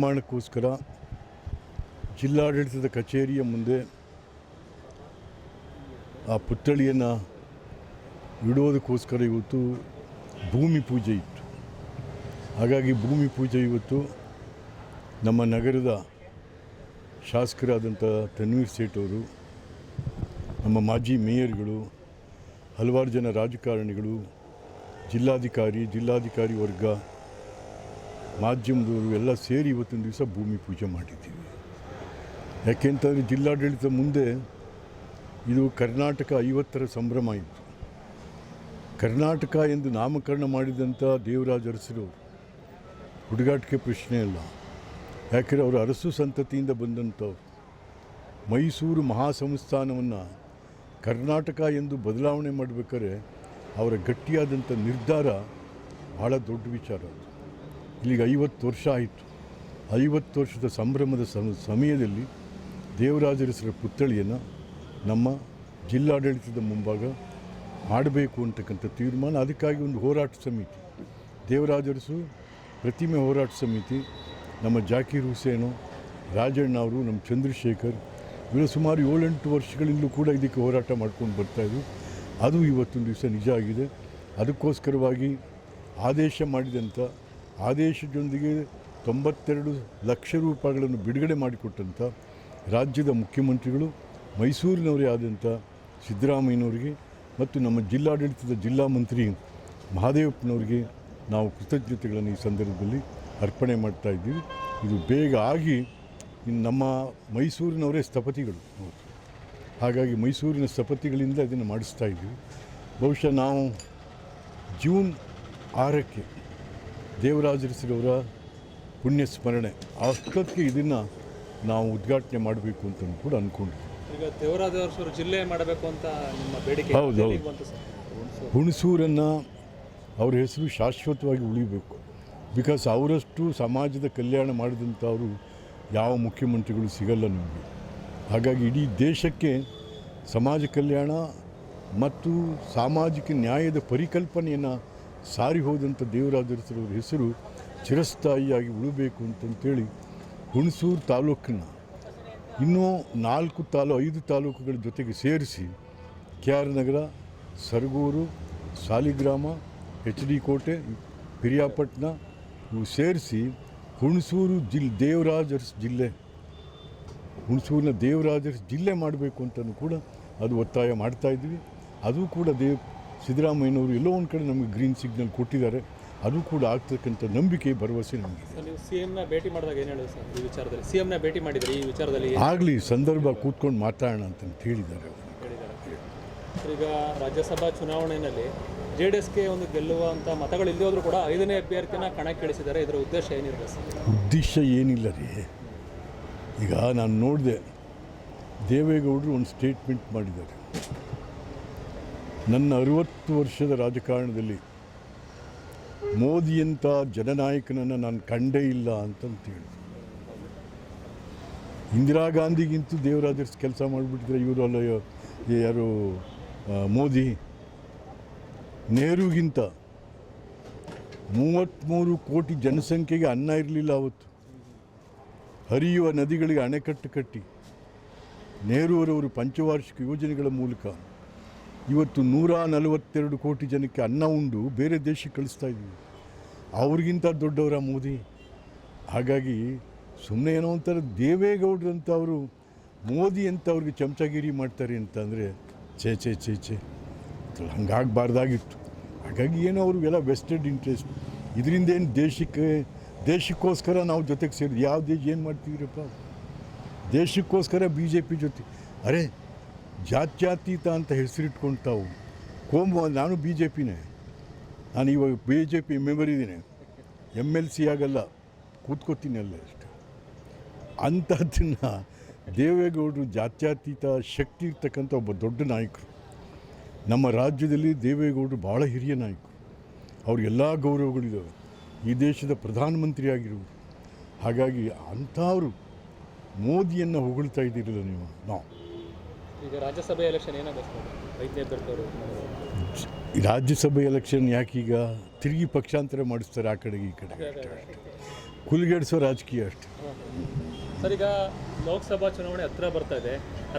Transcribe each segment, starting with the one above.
ನಿರ್ಮಾಣಕ್ಕೋಸ್ಕರ ಜಿಲ್ಲಾಡಳಿತದ ಕಚೇರಿಯ ಮುಂದೆ ಆ ಪುತ್ಥಳಿಯನ್ನು ಇಡೋದಕ್ಕೋಸ್ಕರ ಇವತ್ತು ಭೂಮಿ ಪೂಜೆ ಇತ್ತು. ಹಾಗಾಗಿ ಭೂಮಿ ಪೂಜೆ ಇವತ್ತು ನಮ್ಮ ನಗರದ ಶಾಸಕರಾದಂಥ ತನ್ವೀರ್ ಸೇಠ್ ಅವರು, ನಮ್ಮ ಮಾಜಿ ಮೇಯರ್ಗಳು, ಹಲವಾರು ಜನ ರಾಜಕಾರಣಿಗಳು, ಜಿಲ್ಲಾಧಿಕಾರಿ ಜಿಲ್ಲಾಧಿಕಾರಿ ವರ್ಗ ಮಾಧ್ಯಮದವರು ಎಲ್ಲ ಸೇರಿ ಇವತ್ತಿನ ದಿವಸ ಭೂಮಿ ಪೂಜೆ ಮಾಡಿದ್ದೀವಿ. ಯಾಕೆಂತಂದರೆ ಜಿಲ್ಲಾಡಳಿತ ಮುಂದೆ ಇದು ಕರ್ನಾಟಕ ಐವತ್ತರ ಸಂಭ್ರಮ ಇತ್ತು. ಕರ್ನಾಟಕ ಎಂದು ನಾಮಕರಣ ಮಾಡಿದಂಥ ದೇವರಾಜ ಅರಸರು ಹುಡುಗಾಟಿಕೆ ಪ್ರಶ್ನೆ ಅಲ್ಲ. ಯಾಕೆಂದರೆ ಅವರು ಅರಸು ಸಂತತಿಯಿಂದ ಬಂದಂಥವ್ರು. ಮೈಸೂರು ಮಹಾಸಂಸ್ಥಾನವನ್ನು ಕರ್ನಾಟಕ ಎಂದು ಬದಲಾವಣೆ ಮಾಡಬೇಕಾದ್ರೆ ಅವರ ಗಟ್ಟಿಯಾದಂಥ ನಿರ್ಧಾರ ಭಾಳ ದೊಡ್ಡ ವಿಚಾರ ಅದು. ಇಲ್ಲಿಗೆ ಐವತ್ತು ವರ್ಷ ಆಯಿತು. ಐವತ್ತು ವರ್ಷದ ಸಂಭ್ರಮದ ಸಮ, ಸಮಯದಲ್ಲಿ ದೇವರಾಜರಸರ ಪುತ್ಥಳಿಯನ್ನು ನಮ್ಮ ಜಿಲ್ಲಾಡಳಿತದ ಮುಂಭಾಗ ಮಾಡಬೇಕು ಅಂತಕ್ಕಂಥ ತೀರ್ಮಾನ. ಅದಕ್ಕಾಗಿ ಒಂದು ಹೋರಾಟ ಸಮಿತಿ. ದೇವರಾಜರಸು ಪ್ರತಿಮೆ ಹೋರಾಟ ಸಮಿತಿ. ನಮ್ಮ ಜಾಕೀರ್ ಹುಸೇನು, ರಾಜಣ್ಣ ಅವರು, ನಮ್ಮ ಚಂದ್ರಶೇಖರ್ ಇವರು ಸುಮಾರು ಏಳೆಂಟು ವರ್ಷಗಳಿಂದಲೂ ಕೂಡ ಇದಕ್ಕೆ ಹೋರಾಟ ಮಾಡ್ಕೊಂಡು ಬರ್ತಾಯಿದ್ರು ಅದು ಇವತ್ತೊಂದು ದಿವಸ ನಿಜ ಆಗಿದೆ. ಅದಕ್ಕೋಸ್ಕರವಾಗಿ ಆದೇಶ ಮಾಡಿದಂಥ ಆದೇಶದೊಂದಿಗೆ ತೊಂಬತ್ತೆರಡು ಲಕ್ಷ ರೂಪಾಯಿಗಳನ್ನು ಬಿಡುಗಡೆ ಮಾಡಿಕೊಟ್ಟಂಥ ರಾಜ್ಯದ ಮುಖ್ಯಮಂತ್ರಿಗಳು, ಮೈಸೂರಿನವರೇ ಆದಂಥ ಸಿದ್ದರಾಮಯ್ಯನವರಿಗೆ ಮತ್ತು ನಮ್ಮ ಜಿಲ್ಲಾಡಳಿತದ ಜಿಲ್ಲಾ ಮಂತ್ರಿ ಮಹಾದೇವಪ್ಪನವರಿಗೆ ನಾವು ಕೃತಜ್ಞತೆಗಳನ್ನು ಈ ಸಂದರ್ಭದಲ್ಲಿ ಅರ್ಪಣೆ ಮಾಡ್ತಾ ಇದ್ದೀವಿ. ಇದು ಬೇಗ ಆಗಿ ನಮ್ಮ ಮೈಸೂರಿನವರೇ ಸ್ಥಪತಿಗಳು. ಹಾಗಾಗಿ ಮೈಸೂರಿನ ಸ್ಥಪತಿಗಳಿಂದ ಇದನ್ನು ಮಾಡಿಸ್ತಾ ಇದ್ದೀವಿ. ಬಹುಶಃ ನಾವು ಜೂನ್ ಆರಕ್ಕೆ ದೇವರಾಜರಸರವರ ಪುಣ್ಯ ಸ್ಮರಣೆ. ಅಷ್ಟೊತ್ತಿಗೆ ಇದನ್ನು ನಾವು ಉದ್ಘಾಟನೆ ಮಾಡಬೇಕು ಅಂತ ಕೂಡ ಅಂದ್ಕೊಂಡಿದ್ವಿ ಈಗ ಜಿಲ್ಲೆ ಮಾಡಬೇಕು ಅಂತ ನಿಮ್ಮ ಬೇಡಿಕೆ ಹೌದು, ಹೌದು. ಹುಣಸೂರನ್ನು ಅವ್ರ ಹೆಸರು ಶಾಶ್ವತವಾಗಿ ಉಳಿಬೇಕು. ಬಿಕಾಸ್ ಅವರಷ್ಟು ಸಮಾಜದ ಕಲ್ಯಾಣ ಮಾಡಿದಂಥವರು ಯಾವ ಮುಖ್ಯಮಂತ್ರಿಗಳು ಸಿಗಲ್ಲ ನಮಗೆ. ಹಾಗಾಗಿ ಇಡೀ ದೇಶಕ್ಕೆ ಸಮಾಜ ಕಲ್ಯಾಣ ಮತ್ತು ಸಾಮಾಜಿಕ ನ್ಯಾಯದ ಪರಿಕಲ್ಪನೆಯನ್ನು ಸಾರಿ ಹೋದಂಥ ದೇವರಾಜರಸರವ್ರ ಹೆಸರು ಚಿರಸ್ಥಾಯಿಯಾಗಿ ಉಳಬೇಕು ಅಂತಂತೇಳಿ ಹುಣಸೂರು ತಾಲೂಕನ್ನು ಇನ್ನೂ ನಾಲ್ಕು ತಾಲೂ, ಐದು ತಾಲೂಕುಗಳ ಜೊತೆಗೆ ಸೇರಿಸಿ K R Nagar, Saragur, Saligrama, H D Kote, Periyapatna ಇವು ಸೇರಿಸಿ ಹುಣಸೂರು ಜಿಲ್ ದೇವರಾಜರ್ಸ್ ಜಿಲ್ಲೆ, ಹುಣಸೂರಿನ ದೇವರಾಜರ್ಸ್ ಜಿಲ್ಲೆ ಮಾಡಬೇಕು ಅಂತಲೂ ಕೂಡ ಅದು ಒತ್ತಾಯ ಮಾಡ್ತಾಯಿದ್ವಿ ಅದು ಕೂಡ ದೇವ್ ಸಿದ್ದರಾಮಯ್ಯನವರು ಎಲ್ಲೋ ಒಂದು ಕಡೆ ನಮಗೆ ಗ್ರೀನ್ ಸಿಗ್ನಲ್ ಕೊಟ್ಟಿದ್ದಾರೆ. ಅದು ಕೂಡ ಆಗ್ತಕ್ಕಂಥ ನಂಬಿಕೆ ಭರವಸೆ ನಮಗೆ. ನೀವು ಸಿ ಭೇಟಿ ಮಾಡಿದಾಗ ಏನು ಸರ್ ಈ ವಿಚಾರದಲ್ಲಿ? ಸಿ ಭೇಟಿ ಮಾಡಿದ್ರೆ ಈ ವಿಚಾರದಲ್ಲಿ ಆಗಲಿ ಸಂದರ್ಭ ಕೂತ್ಕೊಂಡು ಮಾತಾಡೋಣ ಅಂತ ಹೇಳಿದ್ದಾರೆ ಅವರು. ಈಗ ರಾಜ್ಯಸಭಾ ಚುನಾವಣೆಯಲ್ಲಿ ಜೆ ಡಿ ಎಸ್ಗೆ ಒಂದು ಗೆಲ್ಲುವಂಥ ಮತಗಳು ಇಲ್ಲದೇ ಹೋದ್ರೂ ಕೂಡ ಐದನೇ ಅಭ್ಯರ್ಥಿನ ಕಣಕ್ಕಿಳಿಸಿದ್ದಾರೆ. ಇದರ ಉದ್ದೇಶ ಏನಿರಬೇಕು ಸರ್? ಉದ್ದೇಶ ಏನಿಲ್ಲ ರೀ. ಈಗ ನಾನು ನೋಡಿದೆ ದೇವೇಗೌಡರು ಒಂದು ಸ್ಟೇಟ್ಮೆಂಟ್ ಮಾಡಿದ್ದಾರೆ. ನನ್ನ ಅರುವತ್ತು ವರ್ಷದ ರಾಜಕಾರಣದಲ್ಲಿ ಮೋದಿಯಂಥ ಜನನಾಯಕನನ್ನು ನಾನು ಕಂಡೇ ಇಲ್ಲ ಅಂತಂತ ಹೇಳಿದ್ರು ಇಂದಿರಾ ಗಾಂಧಿಗಿಂತೂ ದೇವರಾಜರ್ಸ್ ಕೆಲಸ ಮಾಡಿಬಿಟ್ಟಿದ್ರೆ ಇವರು ಅಲ್ಲ ಯಾರು ಮೋದಿ. ನೆಹರುಗಿಂತ ಮೂವತ್ತ್ಮೂರು ಕೋಟಿ ಜನಸಂಖ್ಯೆಗೆ ಅನ್ನ ಇರಲಿಲ್ಲ ಅವತ್ತು. ಹರಿಯುವ ನದಿಗಳಿಗೆ ಅಣೆಕಟ್ಟು ಕಟ್ಟಿ. ನೆಹರೂರವರು ಪಂಚವಾರ್ಷಿಕ ಯೋಜನೆಗಳ ಮೂಲಕ ಇವತ್ತು ನೂರ ನಲವತ್ತೆರಡು ಕೋಟಿ ಜನಕ್ಕೆ ಅನ್ನ ಉಂಡು, ಬೇರೆ ದೇಶಕ್ಕೆ ಕಳಿಸ್ತಾ ಇದ್ದೀವಿ. ಅವ್ರಿಗಿಂತ ದೊಡ್ಡವರ ಮೋದಿ. ಹಾಗಾಗಿ ಸುಮ್ಮನೆ ಏನೋ ಒಂಥರ ದೇವೇಗೌಡರಂಥವರು ಮೋದಿ ಅಂತ ಅವ್ರಿಗೆ ಚಮಚಗಿರಿ ಮಾಡ್ತಾರೆ ಅಂತಂದರೆ ಛೇ ಛೇ ಛೇ ಛೇ, ಹಂಗಾಗಬಾರ್ದಾಗಿತ್ತು. ಹಾಗಾಗಿ ಏನೋ ಅವ್ರಿಗೆಲ್ಲ ವೆಸ್ಟೆಡ್ ಇಂಟ್ರೆಸ್ಟ್ ಇದರಿಂದ ಏನು ದೇಶಕ್ಕೆ, ದೇಶಕ್ಕೋಸ್ಕರ ನಾವು ಜೊತೆಗೆ ಸೇರಿದ್ವಿ ಯಾವ ದೇಶ ಏನು ಮಾಡ್ತೀವಿರಪ್ಪ ದೇಶಕ್ಕೋಸ್ಕರ ಬಿ ಜೆ ಪಿ ಜೊತೆ. ಅರೆ ಜಾತ್ಯತೀತ ಅಂತ ಹೆಸರಿಟ್ಕೊಂಡು ತಾವು ಕೋಮು ನಾನು ಬಿ ಜೆ ಪಿನೇ ನಾನು ಇವಾಗ ಬಿ ಜೆ ಪಿ ಮೆಂಬರ್ ಇದ್ದೀನಿ. ಎಂ ಎಲ್ ಸಿ ಆಗಲ್ಲ. ಕೂತ್ಕೋತೀನಿ ಅಲ್ಲ ಅಷ್ಟೆ. ಅಂಥದ್ದನ್ನು ದೇವೇಗೌಡರು ಜಾತ್ಯಾತೀತ ಶಕ್ತಿ ಇರ್ತಕ್ಕಂಥ ಒಬ್ಬ ದೊಡ್ಡ ನಾಯಕರು. ನಮ್ಮ ರಾಜ್ಯದಲ್ಲಿ ದೇವೇಗೌಡರು ಭಾಳ ಹಿರಿಯ ನಾಯಕರು. ಅವ್ರ ಎಲ್ಲ ಗೌರವಗಳಿದ್ದಾವೆ. ಈ ದೇಶದ ಪ್ರಧಾನಮಂತ್ರಿ ಆಗಿರುವರು ಹಾಗಾಗಿ ಅಂಥವರು ಮೋದಿಯನ್ನು ಹೊಗಳ್ತಾ ಇದ್ದೀರಲ್ಲ ನೀವು? ನಾವು. ಈಗ ರಾಜ್ಯಸಭೆ ಎಲೆಕ್ಷನ್ ಏನಾಗುತ್ತೆ ರಾಜ್ಯಸಭೆ ಎಲೆಕ್ಷನ್ ಯಾಕೀಗ ತಿರುಗಿ ಪಕ್ಷಾಂತರ ಮಾಡಿಸ್ತಾರೆ ಆ ಕಡೆಗೆ ಈ ಕಡೆ ಕುಲ್ಗೆಡಿಸೋ ರಾಜಕೀಯ ಅಷ್ಟೇ. ಸರ್ ಈಗ ಲೋಕಸಭಾ ಚುನಾವಣೆ ಹತ್ರ ಬರ್ತಾ ಇದೆ.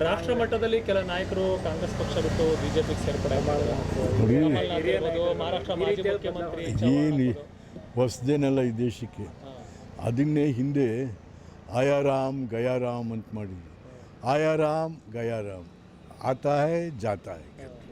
ರಾಷ್ಟ್ರ ಮಟ್ಟದಲ್ಲಿ ಕೆಲ ನಾಯಕರು ಕಾಂಗ್ರೆಸ್ ಪಕ್ಷ ಬಿಟ್ಟು ಬಿಜೆಪಿಗೆ ಸೇರ್ಪಡೆ ಹೊಸದೇನೆಲ್ಲ ಮಹಾರಾಷ್ಟ್ರ ಏನು? ಇರ್ಬೋದು. ಈ ದೇಶಕ್ಕೆ. ಅದನ್ನೇ ಹಿಂದೆ ಆಯಾರಾಮ್ ಗಯಾರಾಮ್ ಅಂತ ಮಾಡಿದ್ರು. ಆಯಾರಾಮ್ ಗಯಾರಾಮ್ ಆತಾ ಹೈ ಜಾತಾ ಹೈ